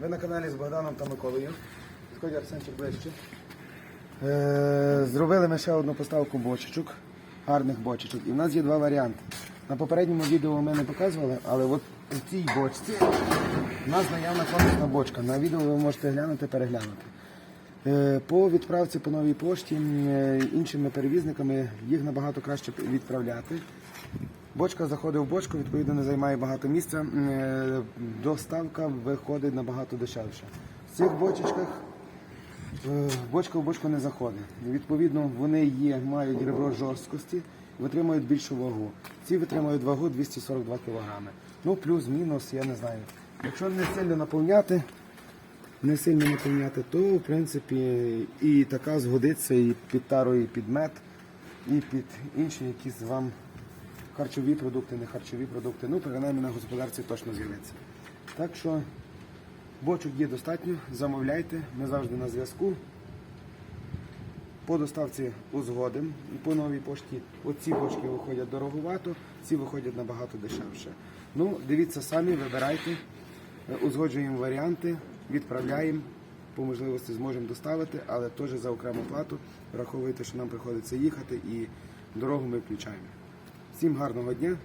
Ви на каналі з Богданом та Миколою. Підходь Арсенчик ближче. Е, зробили ми ще одну поставку бочечок, гарних бочечок. І в нас є два варіанти. На попередньому відео ми не показували, але от у цій бочці у нас наявна конусна бочка. На відео ви можете глянути, переглянути. Е, По відправці по новій пошті е, іншими перевізниками їх набагато краще відправляти. Бочка заходить в бочку, відповідно не займає багато місця. Е, Доставка виходить набагато дешевше. В цих бочечках бочка в бочку не заходить. Відповідно, вони є, мають ребро жорсткості, витримують більшу вагу. Ці витримують вагу 242 кг. Ну, плюс-мінус, я не знаю. Якщо не сильно наповняти, не сильно наповняти, то в принципі і така згодиться і під тару, і під мед, і під інші якісь вам харчові продукти, не харчові продукти. Ну, принаймні на господарці точно з'явиться. Так що бочок є достатньо, замовляйте, ми завжди на зв'язку. По доставці узгодим і по новій пошті оці бочки виходять дороговато, ці виходять набагато дешевше. Ну, дивіться самі, вибирайте, е, узгоджуємо варіанти, відправляємо, по можливості зможемо доставити, але теж за окрему плату. Враховуйте, що нам приходиться їхати і дорогу ми включаємо. Всім гарного дня,